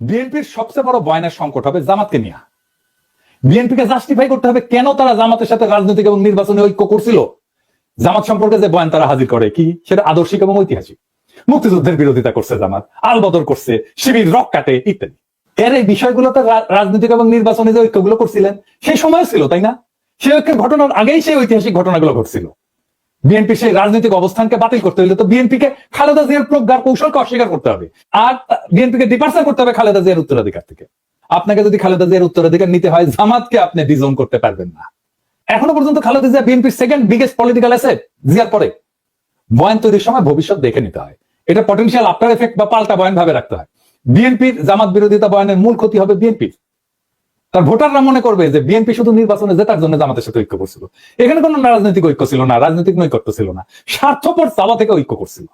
বিএনপির সবচেয়ে বড় বয়ানের সংকট হবে জামাতকে নিয়ে। বিএনপিকে জাস্টিফাই করতে হবে কেন তারা জামাতের সাথে রাজনৈতিক এবং নির্বাচনী ঐক্য করছিল? জামাত সম্পর্কে যে বয়ান তারা হাজির করে কি? সেটা আদর্শিক এবং ঐতিহাসিক। মুক্তিযুদ্ধের বিরোধিতা করছে জামাত, আলবদর করছে, শিবির, রক কাটে ইত্যাদি। এর এই বিষয়গুলোতে রা- রাজনৈতিক এবং নির্বাচনী যে ঐক্যগুলো করছিলেন, সেই সময় ছিল, তাই না? সেই ঐক্যের ঘটনার আগেই সেই ঐতিহাসিক ঘটনাগুলো ঘটছিল। বিএনপি সেই রাজনৈতিক অবস্থানকে বাতিল করতে হলে তো বিএনপিকে খালেদা জিয়ার প্রজ্ঞার কৌশলকে অস্বীকার করতে হবে। আর বিএনপিকে ডিপার্সার করতে হবে খালেদা জিয়ার উত্তরাধিকার থেকে। আপনাকে যদি খালেদা জিয়ার উত্তরাধিকার নিতে হয়, জামাতকে আপনি ডিজোন করতে পারবেন না। এখনও পর্যন্ত খালেদা জিয়া বিএনপির সেকেন্ড বিগেস্ট পলিটিক্যাল অ্যাসেট জিয়ার পরে। বয়ান তৈরির সময় ভবিষ্যৎ দেখে নিতে হয়। এটা পটেনশিয়াল আফটার এফেক্ট বা পাল্টা বয়ান ভাবে রাখতে হয়। বিএনপির জামাত বিরোধিতা বয়ানের মূল ক্ষতি হবে বিএনপির। তার ভোটাররা মনে করবে যে বিএনপি শুধু নির্বাচনে জেতার জন্য জামাতের সাথে ঐক্য করছিল। এখানে কোনো রাজনৈতিক ঐক্য ছিল না, রাজনৈতিক নৈকট্য ছিল না। স্বার্থপর চাওয়া থেকে ঐক্য করছিল।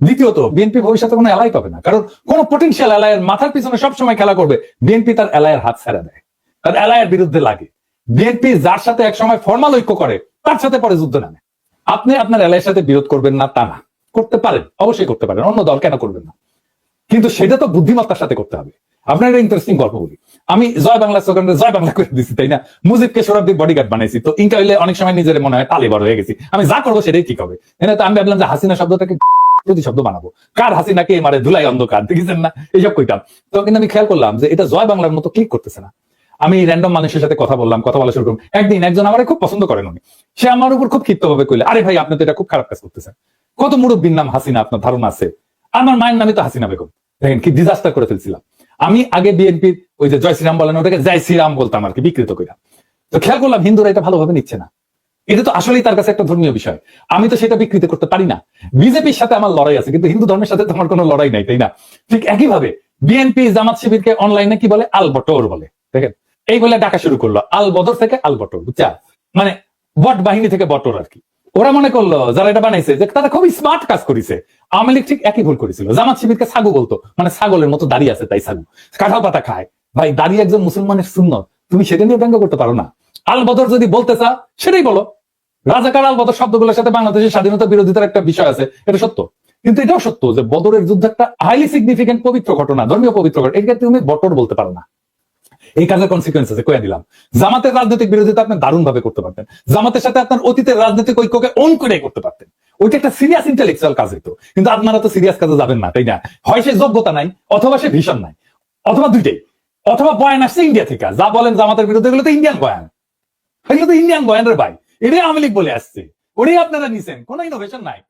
দ্বিতীয়ত, বিএনপি ভবিষ্যতে কোনো এলাই পাবে না, কারণ কোন পটেনশিয়াল এলায়ের মাথার পিছনে সবসময় খেলা করবে বিএনপি তার এলায়ের হাত ছেড়ে দেয়। তার এলায়ের বিরুদ্ধে লাগে। বিএনপি যার সাথে একসময় ফর্মাল ঐক্য করে, তার সাথে পরে যুদ্ধ নামে। আপনি আপনার এলায়ের সাথে বিরোধ করবেন না তা না। করতে পারেন, অবশ্যই করতে পারেন, অন্য দল কেন করবেন না? কিন্তু সেটা তো বুদ্ধিমত্তার সাথে করতে হবে। আপনার একটা ইন্টারেস্টিং গল্প বলি। আমি জয় বাংলা স্লোগানে জয় বাংলা করে দিচ্ছি তাই না? মুজিবকে সোরাব্দির বডিগার্ড বানাইছি। তো ইনকা হইলে অনেক সময় নিজের মনে হয় তালিবার হয়ে গেছি। আমি যা করব সেটাই ঠিক হবে। তো আমি ভাবলাম যে হাসিনা শব্দটাকে প্রতি শব্দ বানাবো। কার হাসিনাকে মারে ধুলাই অন্ধকার, দেখেছেন না? এইসব কইতাম। তো কিন্তু আমি খেয়াল করলাম যে এটা জয় বাংলার মতো ক্লিক করতেছে না। আমি র্যান্ডম মানুষের সাথে কথা বললাম, কথা বলা শুরু করলাম। একদিন একজন আমার খুব পছন্দ করেন উনি। সে আমার উপর খুব ক্ষিপ্ত ভাবে কইলে, আরে ভাই, আপনি তো এটা খুব খারাপ কাজ করতেছেন। কত মুরব্বীর নাম হাসিনা, আপনার ধারণা আছে? আমার মায়ের নামই তো হাসিনা বেগম। দেখেন কি ডিজাস্টার করে ফেলছিলাম। আমি আগে বিএনপির ওই যে জয় শ্রীরাম বলেন ওটাকে জয় শ্রীরাম বলতাম আর কি, বিকৃত কইরা। তো খেয়াল করলাম হিন্দুরা এটা ভালোভাবে নিচ্ছে না। এটা তো আসলেই তার কাছে একটা ধর্মীয় বিষয়। আমি তো সেটা বিকৃত করতে পারি না। বিজেপির সাথে আমার লড়াই আছে, কিন্তু হিন্দু ধর্মের সাথে তো আমার কোনো লড়াই নাই, তাই না? ঠিক একইভাবে বিএনপি জামাত শিবিরকে অনলাইনে কি বলে? আল বটর বলে। দেখেন, এই বলে ডাকা শুরু করল, আল বদর থেকে আল বটর বুঝছা মানে বট বাহিনী থেকে বটর আর কি। ওরা মনে করল, যারা এটা বানাইছে, যে তারা খুবই স্মার্ট কাজ করেছে। আওয়ামী লীগ ঠিক একই ভুল করেছিল। জামাত শিবিরকে ছাগু বলতো মানে ছাগলের মতো দাঁড়িয়ে আছে তাই ছাগু কাঁঠাল পাতা খায়। ভাই, দাঁড়িয়ে একজন মুসলমানের শূন্য তুমি সেটা নিয়ে ব্যঙ্গ করতে পারো না। আল বদর যদি বলতে চা সেটাই বলো। রাজাকার আল বদর শব্দগুলোর সাথে বাংলাদেশের স্বাধীনতা বিরোধিতার একটা বিষয় আছে, এটা সত্য। কিন্তু এটাও সত্য যে বদরের যুদ্ধ একটা হাইলি সিগনিফিকেন্ট পবিত্র ঘটনা, ধর্মীয় পবিত্র ঘটনা। এটাকে তুমি বটর বলতে পারো না। এই কাজের কনসিকুয়েন্স আছে কয়ে দিলাম। জামাতের রাজনৈতিক বিরোধিতা আপনি দারুণ ভাবে করতে পারতেন। জামাতের সাথে আপনার অতীতের রাজনৈতিক ঐক্যকে অন করে করতে পারতেন। ওইটা একটা সিরিয়াস ইন্টেলেকচুয়াল কাজ হতো কিন্তু আপনারা তো সিরিয়াস কাজে যাবেন না, তাই না? হয় সে যোগ্যতা নাই, অথবা সে ভীষণ নাই। অথবা দুইটাই। অথবা বয়ান আসছে ইন্ডিয়া থেকে। যা বলেন জামাতের বিরুদ্ধে, এগুলো তো ইন্ডিয়ান বয়ান। এগুলো তো ইন্ডিয়ান বয়ানের ভাই। এটাই আওয়ামী লীগ বলে আসছে। ওটাই আপনারা নিছেন। কোনো ইনোভেশন নাই।